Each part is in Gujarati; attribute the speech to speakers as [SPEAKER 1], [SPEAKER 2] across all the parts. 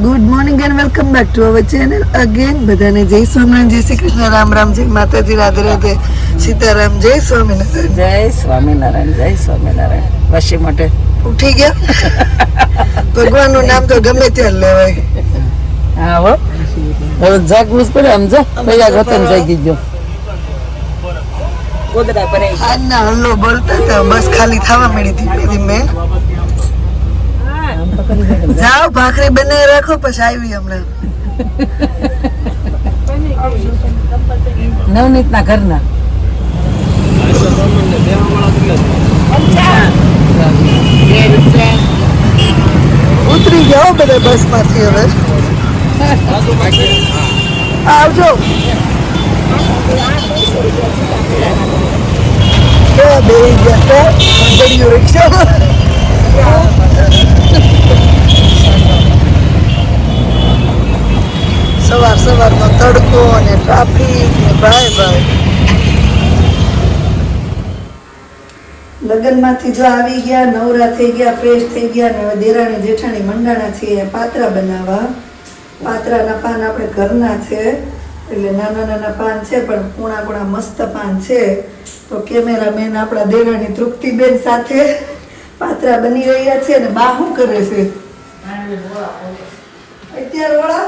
[SPEAKER 1] Good morning and welcome back to our channel again બધાને જય સ્વામિનારાયણ જય શ્રી કૃષ્ણ. રામ રામ જય માતાજી રાધે રાધે. સીતારામ જય સ્વામિનારાયણ.
[SPEAKER 2] જય સ્વામિનારાયણ જય સ્વામિનારાયણ. વશી માટે.
[SPEAKER 1] ઉઠી ગયા? ભગવાનનું નામ તો ગમે ત્યાં લેવાય.
[SPEAKER 2] હા હો. હવે જાગવું જ પડે આમ જો. પેલા ગતન જાગી ગયો. ગોદડા પર
[SPEAKER 1] આજના હલ્લો બોલતા બસ ખાલી થવા મળી હતી ધીમે જાઓ ભાખરી બનાવી રાખો પછી આવી હમણાં.
[SPEAKER 2] નવનીતના ઘરના.
[SPEAKER 1] ઉતરી જાઓ બધા બસમાંથી હવે. આવજો. કેવા બેહી ગયા રિક્ષામાં. સવાર સવારનો તડકો અને ટ્રાફિક ને ભાઈ ભાઈ. લગ્નમાંથી જો આવી ગયા નવરા થઈ ગયા ફ્રેશ થઈ ગયા ને હવે દેરાણી જેઠાણી મંડાણા છે પાત્રા બનાવવા. પાત્રાના પાન આપણે ઘરના છે એટલે નાના નાના પાન છે પણ કુણા કુણા મસ્ત પાન છે. તો કેમેરામેન આપણા દેરાણી તૃપ્તિબેન સાથે પાત્રા બની રહ્યા છે અને બાહુ કરે છે? અત્યારે ઓળા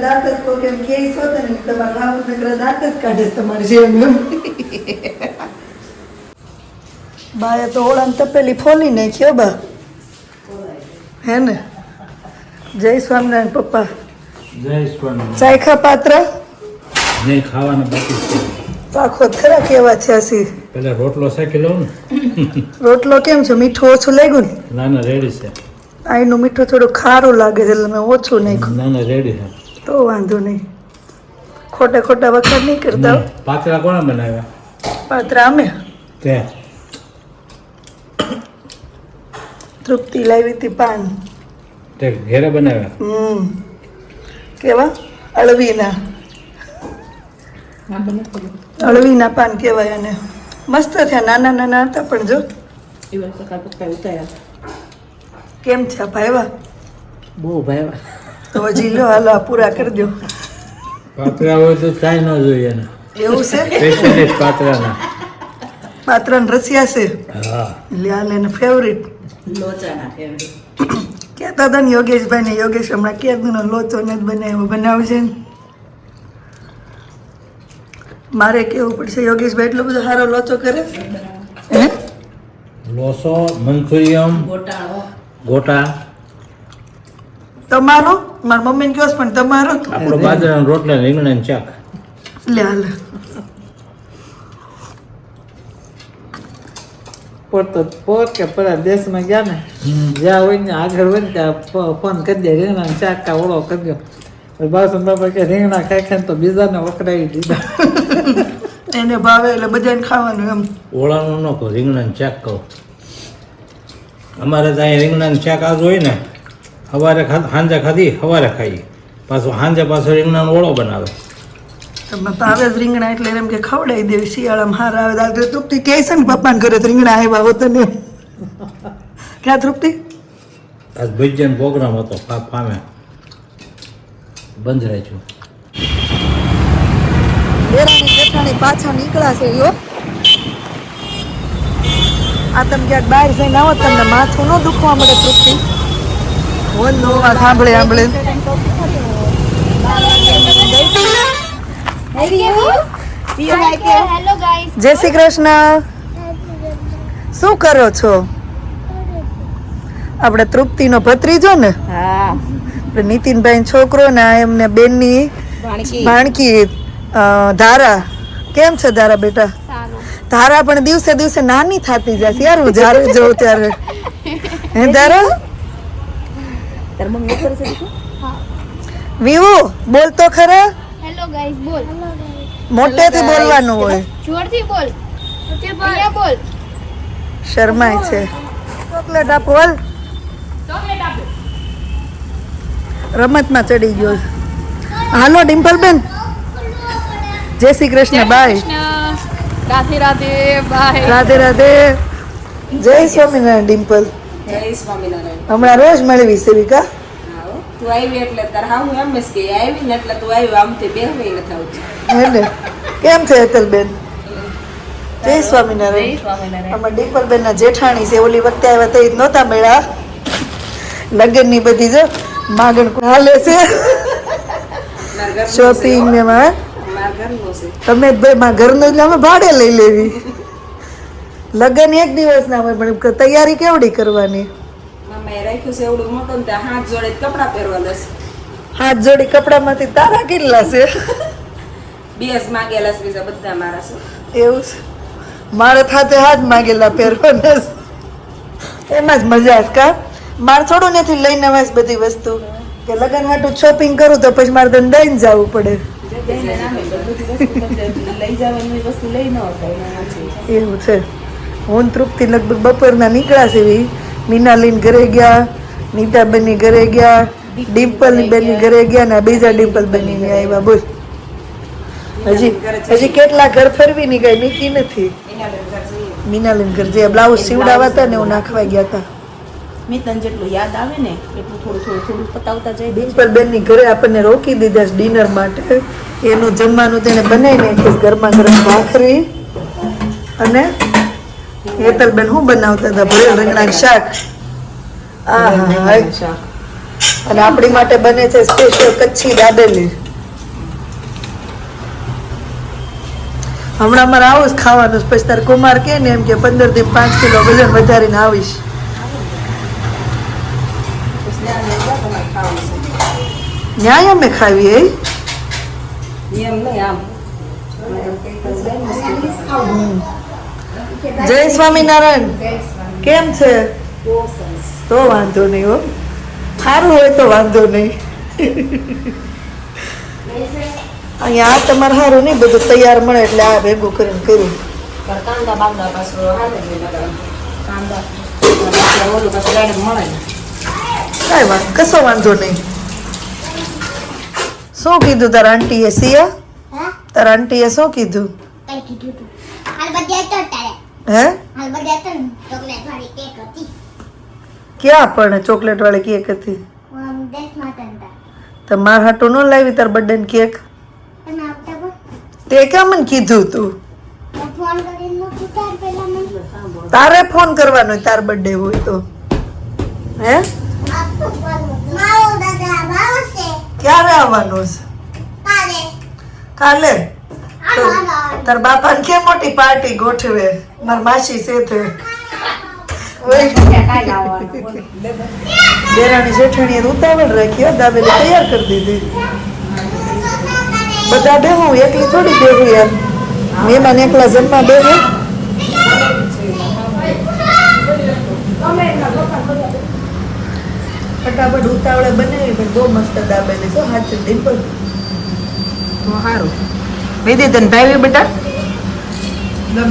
[SPEAKER 1] દાંત જ કોઈ કેમ કે છો તો ને તમારા રાહુલ નગર દાંત જ કાઢે તમારી જેમ એમ બાએ તો ઓળાને તપેલી ફોલી નાખ્યો બા હે ને જય સ્વામિનારાયણ પપ્પા
[SPEAKER 3] જય
[SPEAKER 1] પાત્ર
[SPEAKER 3] નહીં ખાવાના બાકી
[SPEAKER 1] પાખો ખરા કેવા છે? હસી
[SPEAKER 3] પેલા રોટલો શેકી લઉં ને.
[SPEAKER 1] રોટલો કેમ છે? મીઠું ઓછું લાગ્યું ને?
[SPEAKER 3] ના ના રેડી છે.
[SPEAKER 1] આઈનું મીઠું થોડું ખારું લાગે છે એટલે મેં ઓછું નાખ્યું.
[SPEAKER 3] ના ના રેડી છે.
[SPEAKER 1] તો વાંધો નહીં. ખોટા ખોટા વખત નહીં કરતા
[SPEAKER 3] પાતરા કોણે બનાવ્યા?
[SPEAKER 1] પાત્રા અમે?
[SPEAKER 3] તે.
[SPEAKER 1] તૃપ્તિ લાવી હતી પાન.
[SPEAKER 3] તે ઘેરે બનાવ્યા?
[SPEAKER 1] હમ. કેવા? અળવીના અળવીના પાન કહેવાય અને મસ્ત થયા નાના નાના હતા પણ જો. કેમ છે ભાઈવા
[SPEAKER 2] બહુ ભાઈવા
[SPEAKER 1] તો હજી લો હાલો પૂરા કરી દો.
[SPEAKER 3] પાતળા હોય તો થાય ન જોઈએ એને.
[SPEAKER 1] એવું છે?
[SPEAKER 3] સ્પેશિયલિસ્ટ પાતળાના
[SPEAKER 1] પાત્રન. રસિયા છે?
[SPEAKER 3] હા.
[SPEAKER 1] લ્યાલ એને ફેવરિટ
[SPEAKER 2] લોચાના ફેવરિટ
[SPEAKER 1] કહેતા હતા ને યોગેશભાઈ ને યોગેશ હમણાં ક્યાંનો લોચો ને જ બનાવ્યો બનાવશે ને. મારે કેવું પડશે? યોગેશભાઈ એટલો બધો સારો લોચો કરે? હે?
[SPEAKER 3] લોસો મંચુરિયમ ગોટા.
[SPEAKER 1] તમારો? મારા મમ્મીને કહો પણ તમારો?
[SPEAKER 3] આપણો બાજરાનો રોટલા ને ચાક
[SPEAKER 1] લે હાલ.
[SPEAKER 2] પોત પોત કે પરા દેશમાં ગયા ને જ્યાં હોય ને આગળ હોય ને ત્યાં ફોન કરી દે રીંગણા ચાકા ઓળો કરી દો. પછી બાસુ બાપા કે રીંગણા ખાઈ ખાઈને તો બીજાને વકડાવી દીધા.
[SPEAKER 1] એને ભાવે એટલે બધાને ખાવાનું એમ.
[SPEAKER 3] ઓળાનું ન કહો રીંગણાનું ચેક કહો. અમારે ત્યાં રીંગણાનું ચેક આજ હોય ને સવારે સાંજે ખાધી સવારે ખાઈએ. પાછું સાંજે પાછો રીંગણાનો ઓળો બનાવે.
[SPEAKER 1] તમે ભાવે જ રીંગણા એટલે એમ કે ખવડાવી દેવી શિયાળામાં હાર આવે દાદા તૃપ્તિ કહે છે ને પપ્પાને ઘરે રીંગણા આવ્યા હોત ને ક્યાં તૃપ્તિ?
[SPEAKER 3] આજ ભજન પ્રોગ્રામ હતો પામે. બંધ રાખ્યું
[SPEAKER 1] દેરાણી પાછા નીકળ્યા છે યો. આ તમે ક્યાંક બહાર જઈને આવો તમને માથું ન દુખવા મળે તૃપ્તિ સાંભળે સાંભળે. જય શ્રી કૃષ્ણ. શું કરો છો? આપણે ભત્રીજો ને?
[SPEAKER 2] હા.
[SPEAKER 1] આપણે નીતિનભાઈ છોકરો ને આ એમને બેનની ભાણકી. ધારા. કેમ છે ધારા બેટા?
[SPEAKER 4] તારા
[SPEAKER 1] ધારા પણ દિવસે દિવસે નાની થતી જશે યાર હું જ્યારે જોઉં ત્યારે. હે ધારા વિવો બોલ તો ખરા.
[SPEAKER 4] હેલો ગાઈસ બોલ.
[SPEAKER 1] મોટેથી બોલવાનું હોય.
[SPEAKER 4] જોરથી બોલ. અહીંયા બોલ.
[SPEAKER 1] શરમાય છે. ચોકલેટ આપો હાલ.
[SPEAKER 4] ચોકલેટ આપો.
[SPEAKER 1] રમતમાં ચડી ગયો હાલો ડિમ્પલ બેન જય શ્રી કૃષ્ણ બાય.
[SPEAKER 5] રાધે રાધે બાય.
[SPEAKER 1] રાધે રાધે. જય સ્વામિનારાયણ ડિમ્પલ.
[SPEAKER 6] જય સ્વામિનારાયણ.
[SPEAKER 1] હમણાં રોજ મળવી સેવિકા.
[SPEAKER 6] તું આવી એટલે તાર હા હું એમ જ કે આવી ને એટલે તું આવ્યું બેહવે નથી આવતું.
[SPEAKER 1] હે ને કેમ છે હેતલબેન જય
[SPEAKER 5] જય
[SPEAKER 1] સ્વામિનારાયણ. આમાં ડિમ્પલબેન ના જેઠાણી છે ઓલી વખતે આવ્યા તે નહોતા મેળા લગ્નની બધી જો માગણ હાલે છે. શોપિંગ ને
[SPEAKER 6] છે
[SPEAKER 1] તમે ઘરનું એટલે અમે ભાડે લઈ લેવી. લગ્ન એક દિવસ ના હોય પણ તૈયારી કેવડી કરવાની?
[SPEAKER 6] હાથ જોડે કપડા પહેરવાના
[SPEAKER 1] હાથ જોડી કપડામાંથી તારા કેટલા છે?
[SPEAKER 6] બેસ માગેલા છે બધા મારા છે.
[SPEAKER 1] એવું છે? મારે થાતે હાથ માગેલા પહેરવાના છે. એમાં જ મજા છે કા? મારે થોડું નથી લઈને આવે બધી વસ્તુ. કે લગ્ન માટે શોપિંગ કરું તો પછી મારે દઈને જવું પડે. એવું છે. હું તૃપ્તિ લગભગ બપોરના નીકળ્યા છે એવી મીનાલીન ઘરે ગયા, નીતાબેનની ઘરે ગયા ડિમ્પલની બેનની ઘરે ગયા ને બીજા ડિમ્પલ બની આવ્યા. બોલ. હજી હજી કેટલા ઘર ફરવી ની ગઈ? નીકી નથી. મીનાલીન ઘર જે બ્લાઉઝ સીવડાવા હતા ને હું નાખવા ગયા હતા.
[SPEAKER 6] મિતન જેટલું યાદ આવે ને એટલું થોડું થોડું થોડું પતાવતા જાય
[SPEAKER 1] ડિમ્પલ ઘરે આપણને રોકી દીધા છે ડિનર માટે. એનું જમવાનું તેને બનાવી નાખ્યું ગરમા ગરમ ભાખરી અને હેતલબેન શું બનાવતા હતા? ભરેલ રીંગણાનું શાક. આહા. અને આપણી માટે બને છે સ્પેશિયલ કચ્છી દાબેલી. હમણાં મારે આવું જ ખાવાનું. પછી તાર કુમાર કે ને એમ કે પંદરથી પાંચ કિલો વજન વધારીને આવીશ
[SPEAKER 6] તમારે ખાવું છે
[SPEAKER 1] ન્યાય અમે ખાવી
[SPEAKER 6] એમ નહીં આમ
[SPEAKER 1] જય સ્વામિનારાયણ કેમ છે તો વાંધો નહીં હો સારું હોય તો વાંધો નહીં અહીંયા આ તમારે સારું નહીં બધું તૈયાર મળે એટલે આ ભેગું કરીને કર્યું
[SPEAKER 6] કાંદા બાંદા પાછું. કાંદા ઓલું મળે.
[SPEAKER 1] કાંઈ વાત કશો વાંધો નહીં. શું કીધું તારા આંટીએ સિયા? તારા આંટીએ શું કીધું? હે?
[SPEAKER 7] ને કેક
[SPEAKER 1] ક્યાં પણ ચોકલેટ વાળી કેક હતી?
[SPEAKER 7] ને.
[SPEAKER 1] તો માર હાટું ન લાવી તાર બર્થડે કેક
[SPEAKER 7] આવતા બો
[SPEAKER 1] તે ક્યાં મને કીધું તું?
[SPEAKER 7] તારે
[SPEAKER 1] ફોન કરવાનો તાર બર્થડે હોય તો. હે
[SPEAKER 7] મારો દાદા આવશે
[SPEAKER 1] ક્યારે આવવાનું છે?
[SPEAKER 7] કાલે.
[SPEAKER 1] તાર બાપાને કે મોટી પાર્ટી ગોઠવે? માર માસી છે દેરાણી જેઠાણીએ તો ઉતાવળ રાખી દાબેલી તૈયાર કરી દીધી. બધા બેહું એકલી થોડી બેહું યાર. મહેમાન એકલા જમવા બેહે. ફટાફટ ઉતાવળે બનાવી પણ બહુ મસ્ત દાબેલી છો હાચું ડિમ્પલ.
[SPEAKER 6] તો સારું વિધિ તને ભાવી બેટા.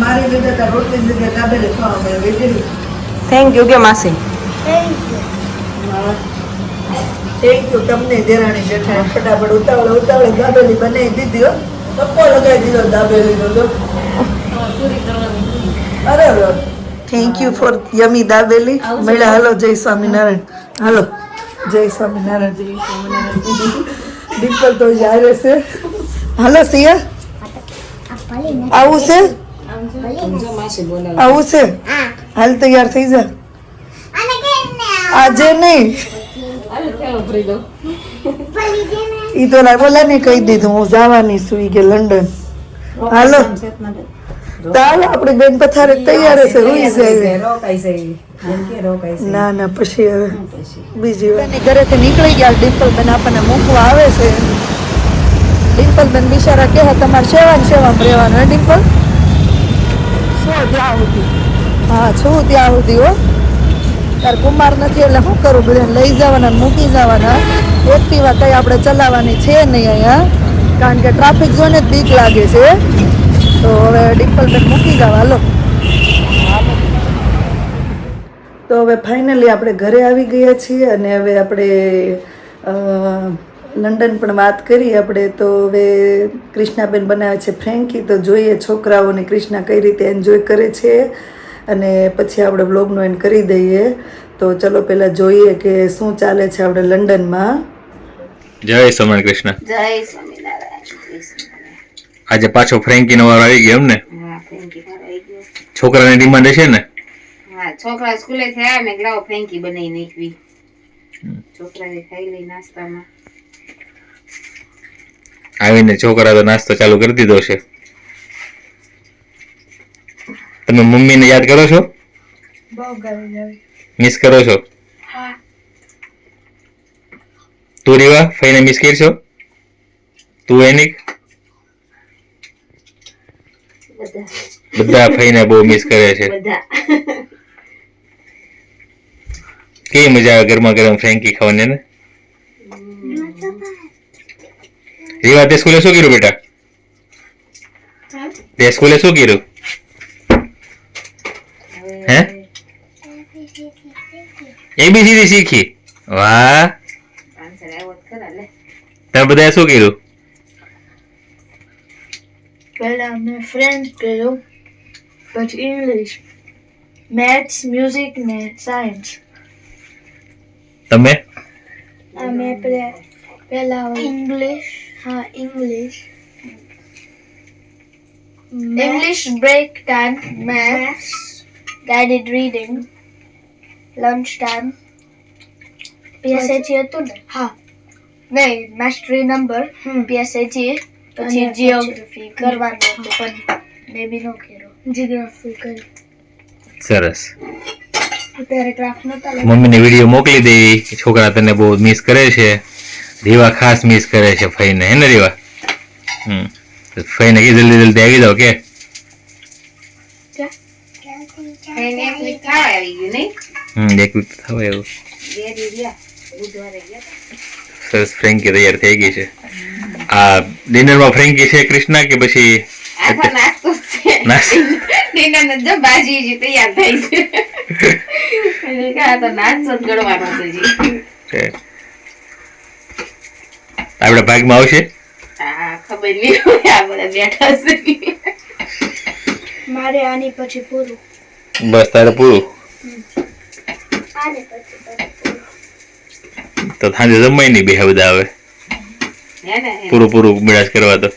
[SPEAKER 1] મારી લીધે તાર રોટલી જગ્યાએ દાબેલી ખાવા મળે વેચેલી
[SPEAKER 6] થેન્ક યુ કે માસી.
[SPEAKER 1] થેન્ક યુ તમને દેરાણી જેઠાણી ફટાફટ ઉતાવળે ઉતાવળે દાબેલી બનાવી દીધી હો. ટપ્પો લગાવી દીધો દાબેલીનો તો. અરે thank you for yummy dabeli. મળ્યા. હાલો જય સ્વામિનારાયણ. હાલો. જય સ્વામિનારાયણ જય સ્વામિનારાયણ. ડિમ્પલ તો જાય છે હાલો સિયા, આવું છે? આવું છે? હાલ તૈયાર થઈ જા. આજે નહીં. ઈ તો બોલા ને, કહી દીધું, હું જવાની છું કે લંડન. હાલો. ચાલો આપણે બેન પથારે તૈયાર છે હોઈ જાય. ના ના પછી હવે બીજી વાર. ઘરેથી નીકળી ગયા ડિમ્પલ બેન આપણને મૂકવા આવે છે. ડિમ્પલ બેન બિચારા કે તમારે સેવા ને સેવા રહેવાનું હે ડિમ્પલ? શું ત્યાં હા છું ત્યાં સુધી હો. તાર કુમાર નથી એટલે શું કરું? બધાને લઈ જવાના મૂકી જવાના. એક્ટિવા કઈ આપણે ચલાવવાની છે નહીં અહીંયા. કારણ કે ટ્રાફિક ઝોન જ બીક લાગે છે. તો હવે ડિમ્પલ બેન મૂકી જાવ હાલો. તો હવે ફાઇનલી આપણે ઘરે આવી ગયા છીએ અને હવે આપણે લંડન પણ વાત કરી આપણે તો હવે કૃષ્ણાબેન બનાવે છે ફ્રેન્કી તો જોઈએ છોકરાઓને કૃષ્ણા કઈ રીતે એન્જોય કરે છે અને પછી આપણે બ્લોગનો એન્ડ કરી દઈએ. તો ચલો પહેલાં જોઈએ કે શું ચાલે છે આપણે લંડનમાં.
[SPEAKER 8] જય સોમણ કૃષ્ણ
[SPEAKER 6] જય જય સ્વામિનારાયણ.
[SPEAKER 8] આજે પાછો ફ્રેન્કી નો વારો આવી ગયો એમ ને?
[SPEAKER 6] હા ફ્રેન્કી મારો આવી ગયો.
[SPEAKER 8] છોકરાની ડિમાન્ડ હશે ને?
[SPEAKER 6] હા છોકરા સ્કૂલે થી આવ્યા મેં લાવો ફ્રેન્કી બનાવી નાખવી છોકરાને ખાઈ લઈ નાસ્તામાં.
[SPEAKER 8] આવીને છોકરા તો નાસ્તો ચાલુ કરી દીધો છે. તમે મમ્મીને યાદ કરો છો? મિસ કરો છો? તું રીવા? ફઈને મિસ કરશો? તું એની?
[SPEAKER 6] બધા
[SPEAKER 8] ફઈને બહુ મિસ કરે છે. કેવી મજા આવે ગરમા ગરમ ફ્રેન્કી ખાવાની ને? રીવા તે સ્કૂલે શું કર્યું બેટા? તે સ્કૂલે શું કર્યું? હે? એબીસીડી શીખી. વાહ. તમે બધા શું કર્યું?
[SPEAKER 9] પહેલા મેં ફ્રેન્ચ કર્યું પછી ઇંગ્લિશ મેથ્સ મ્યુઝિક ને સાયન્સ
[SPEAKER 8] તમે
[SPEAKER 9] અમે પહેલા ઇંગ્લિશ હા English English break time maths guided reading lunch time PSHE હતું ને હા નહીં માસ્ટરી નંબર પીએસએચી પછી જીઓગ્રાફી કરવાનું હતું પણ મેં બી ન કર્યો. જીઓગ્રાફી કરી.
[SPEAKER 8] સરસ. મમ્મીને વીડિયો મોકલી દેવી કે છોકરા તને બહુ મિસ કરે છે. રીવા ખાસ મિસ કરે છે ફઈને. હે ને રીવા? હમ. તો ફઈને કે? જલ્દી જલ્દી આવી જાઓ કે હમ એક વીક થવા એવું.
[SPEAKER 6] બે દી રહ્યા બુધવારે ગયા
[SPEAKER 8] સરસ ફ્રેન્કી તૈયાર થઈ ગઈ છે. આ ડિનરમાં ફ્રેન્કી છે કૃષ્ણા કે પછી
[SPEAKER 6] આપડા તો નાસ્તો જ છે.
[SPEAKER 8] નાસ્તો?
[SPEAKER 6] ડીનર ને જો ભાજી હજી તૈયાર થઈ છે. એટલે કે આ તો નાસ્તો જ ગળવાનો છે જી.
[SPEAKER 8] છે. આપણા ભાગમાં આવશે?
[SPEAKER 6] ખબર નહીં આ બધા બેઠા છે
[SPEAKER 9] મારે આની પછી પૂરું.
[SPEAKER 8] બસ તારે પૂરું?
[SPEAKER 9] આને પછી પૂરું.
[SPEAKER 8] તો સાંજે જમાય નહીં બે બધા આવે પૂરું પૂરું મિળાશ કરવા તો.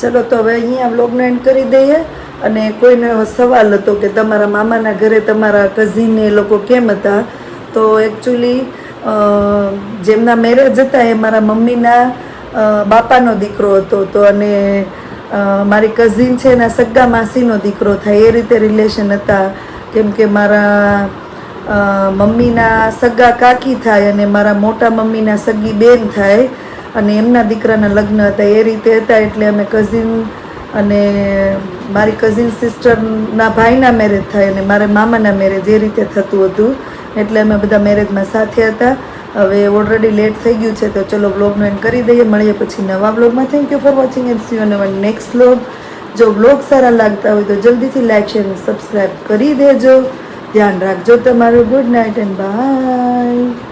[SPEAKER 1] ચલો તો હવે અહીંયા બ્લોગનો એન્ડ કરી દઈએ. અને કોઈને એવો સવાલ હતો કે તમારા મામાના ઘરે તમારા કઝિન એ લોકો કેમ હતા? તો એકચ્યુઅલી જેમના મેરેજ હતા એ મારા મમ્મીના બાપાનો દીકરો હતો. તો અને મારી કઝિન છે એના સગ્ગા માસીનો દીકરો થાય. એ રીતે રિલેશન હતા. કેમ કે મારા મમ્મીના સગા કાકી થાય અને મારા મોટા મમ્મીના સગી બેન થાય અને એમના દીકરાના લગ્ન હતા એ રીતે હતા એટલે અમે કઝિન અને મારી કઝિન સિસ્ટરના ભાઈના મેરેજ થાય અને મારા મામાના મેરેજ એ રીતે થતું હતું એટલે અમે બધા મેરેજમાં સાથે હતા. હવે ઓલરેડી લેટ થઈ ગયું છે તો ચલો બ્લોગનો એન્ડ કરી દઈએ. મળીએ પછી નવા બ્લોગમાં thank you for watching and see you our next blog જો બ્લોગ સારા લાગતા હોય તો જલ્દીથી લાઈક શેર અને સબસ્ક્રાઈબ કરી દેજો. ધ્યાન રાખજો તમારું ગુડ નાઇટ એન્ડ બાય